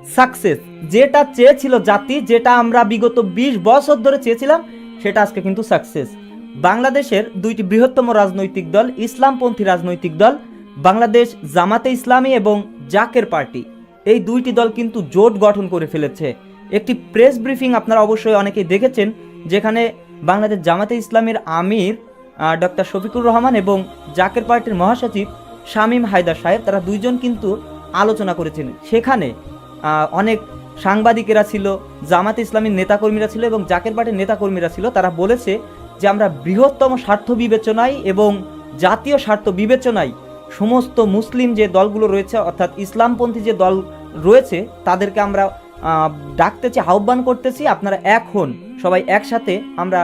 Success যেটা চেয়েছিল জাতি, যেটা আমরা বিগত বিশ বছর ধরে চেয়েছিলাম, সেটা আজকে কিন্তু সাকসেস বাংলাদেশের দুইটি বৃহত্তম রাজনৈতিক দল, ইসলামপন্থী রাজনৈতিক দল, বাংলাদেশ জামাতে ইসলামী এবং জাকের পার্টি। এই দুইটি দল কিন্তু জোট গঠন করে ফেলেছে। একটি প্রেস ব্রিফিং আপনারা অবশ্যই অনেকেই দেখেছেন, যেখানে বাংলাদেশ জামাতে ইসলামের আমির ডক্টর শফিকুর রহমান এবং জাকের পার্টির মহাসচিব শামীম হায়দার সাহেব, তারা দুইজন কিন্তু আলোচনা করেছেন। সেখানে অনেক সাংবাদিকেরা ছিল, জামাত ইসলামীর নেতাকর্মীরা ছিল এবং জাকের পার্টির নেতাকর্মীরা ছিল, তারা বলেছে যে আমরা বৃহত্তম স্বার্থ বিবেচনায় এবং জাতীয় স্বার্থ বিবেচনায় সমস্ত মুসলিম যে দলগুলো রয়েছে, অর্থাৎ ইসলামপন্থী যে দল রয়েছে, তাদেরকে আমরা ডাকতেছি আহ্বান করতেছি আপনারা এক হন, সবাই একসাথে আমরা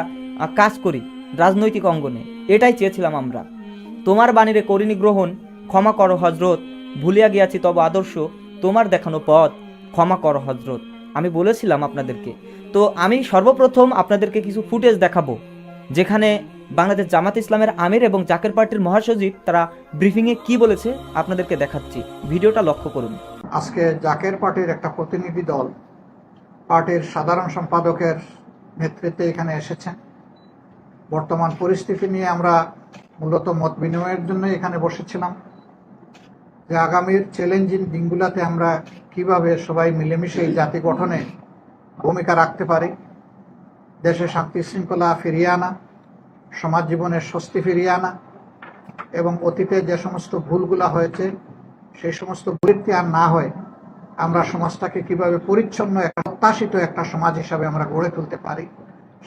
কাজ করি রাজনৈতিক অঙ্গনে। এটাই চেয়েছিলাম আমরা। তোমার বাণীরে করিনি গ্রহণ, ক্ষমা করো হজরত ভুলিয়া গিয়াছি তব আদর্শ, তোমার দেখানো পথ। ক্ষমা করো হজরত আমি বলেছিলাম আপনাদেরকে। তো আমি সর্বপ্রথম আপনাদেরকে কিছু ফুটেজ দেখাবো, যেখানে বাংলাদেশ জামাত ইসলামের আমির এবং জাকের পার্টির মহাসচিব তারা ব্রিফিংয়ে কি বলেছে আপনাদেরকে দেখাচ্ছি। ভিডিওটা লক্ষ্য করুন। আজকে জাকের পার্টির একটা প্রতিনিধি দল পার্টির সাধারণ সম্পাদকের নেতৃত্বে এখানে এসেছেন। বর্তমান পরিস্থিতি নিয়ে আমরা মূলত মত বিনিময়ের জন্য এখানে বসেছিলাম। যে আগামীর চ্যালেঞ্জিং দিনগুলোতে আমরা কীভাবে সবাই মিলেমিশে এই জাতি গঠনে ভূমিকা রাখতে পারি? দেশে শান্তি শৃঙ্খলা ফিরিয়ে আনা, সমাজ জীবনের স্বস্তি ফিরিয়ে আনা, এবং অতীতে যে সমস্ত ভুলগুলা হয়েছে, সেই সমস্ত বৃত্তি আর না হয়, আমরা সমাজটাকে কীভাবে পরিচ্ছন্ন একটা প্রত্যাশিত একটা সমাজ হিসাবে আমরা গড়ে তুলতে পারি?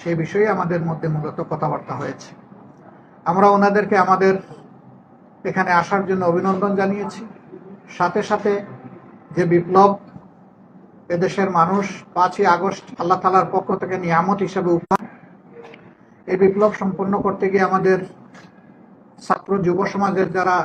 সেই বিষয়ে আমাদের মধ্যে মূলত কথাবার্তা হয়েছে। আমরা ওনাদেরকে আমাদের এখানে আসার জন্য অভিনন্দন জানিয়েছি। সাথে সাথে যে বিপ্লব এদেশের মানুষ পাঁচই আগস্ট আল্লাহ তালার পক্ষ থেকে নিয়ামত হিসেবে উপহার। এই বিপ্লব সম্পন্ন করতে গিয়ে আমাদের ছাত্র যুব সমাজের যারা